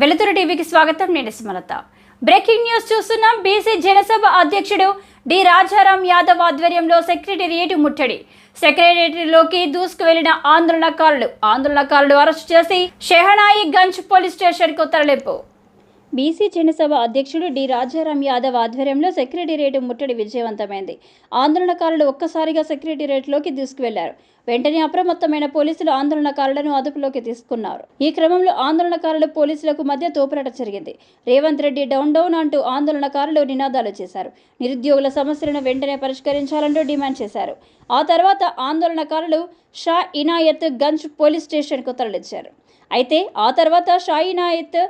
వెలుతురు టీవీకి స్వాగతం. నేను సుమలత. బ్రేకింగ్ న్యూస్ చూస్తున్నాం. బీసీ జనసభ అధ్యక్షుడు డి రాజారాం యాదవ్ ఆధ్వర్యంలో సెక్రటేరియట్ ముట్టడి. సెక్రటేరియట్లోకి దూసుకువెళ్ళిన ఆందోళనకారులు ఆందోళనకారులు అరెస్టు చేసి షెహనాయి గంజ్ పోలీస్ స్టేషన్కు తరలింపు. బీసీ జనసభ అధ్యక్షుడు డి రాజారాం యాదవ్ ఆధ్వర్యంలో సెక్రటేరియట్ ముట్టడి విజయవంతమైంది. ఆందోళనకారులు ఒక్కసారిగా సెక్రటేరియట్లోకి తీసుకువెళ్ళారు. వెంటనే అప్రమత్తమైన పోలీసులు ఆందోళనకారులను అదుపులోకి తీసుకున్నారు. ఈ క్రమంలో ఆందోళనకారులు పోలీసులకు మధ్య తోపులాట జరిగింది. రేవంత్ రెడ్డి డౌన్ డౌన్ అంటూ ఆందోళనకారులు నినాదాలు చేశారు. నిరుద్యోగుల సమస్యలను వెంటనే పరిష్కరించాలంటూ డిమాండ్ చేశారు. ఆ తర్వాత ఆందోళనకారులు షా ఇనాయత్ గంజ్ పోలీస్ స్టేషన్కు తరలించారు. అయితే ఆ తర్వాత షా ఇనాయత్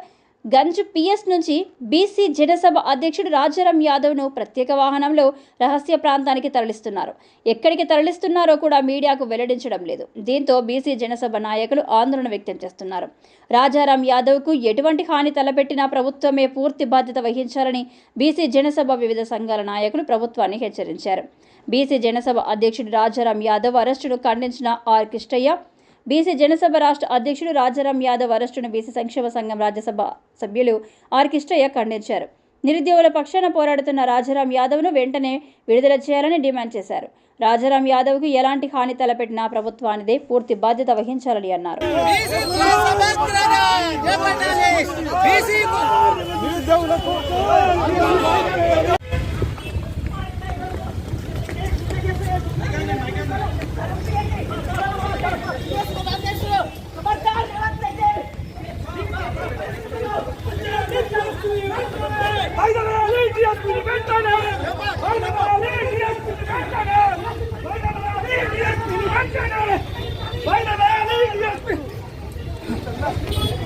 గంజ్ పిఎస్ నుంచి బీసీ జనసభ అధ్యక్షుడు రాజారాం యాదవ్ను ప్రత్యేక వాహనంలో రహస్య ప్రాంతానికి తరలిస్తున్నారు. ఎక్కడికి తరలిస్తున్నారో కూడా మీడియాకు వెల్లడించడం లేదు. దీంతో బీసీ జనసభ నాయకులు ఆందోళన వ్యక్తం చేస్తున్నారు. రాజారాం యాదవ్కు ఎటువంటి హాని తలపెట్టినా ప్రభుత్వమే పూర్తి బాధ్యత వహించాలని బీసీ జనసభ వివిధ సంఘాల నాయకులు ప్రభుత్వాన్ని హెచ్చరించారు. బీసీ జనసభ అధ్యక్షుడు రాజారాం యాదవ్ అరెస్టును ఖండించిన ఆర్ కృష్ణయ్య బీసీ జనసభ రాష్ట్ర అధ్యక్షుడు రాజారాం యాదవ్ అరెస్టును బీసీ సంక్షేమ సంఘం రాజ్యసభ సభ్యులు ఆర్ ఖండించారు. నిరుద్యోగుల పక్షాన పోరాడుతున్న రాజారాం యాదవ్ను వెంటనే విడుదల చేయాలని డిమాండ్ చేశారు. రాజారాం యాదవ్కు ఎలాంటి హాని తలపెట్టినా ప్రభుత్వానిదే పూర్తి బాధ్యత వహించాలని అన్నారు. Thank you.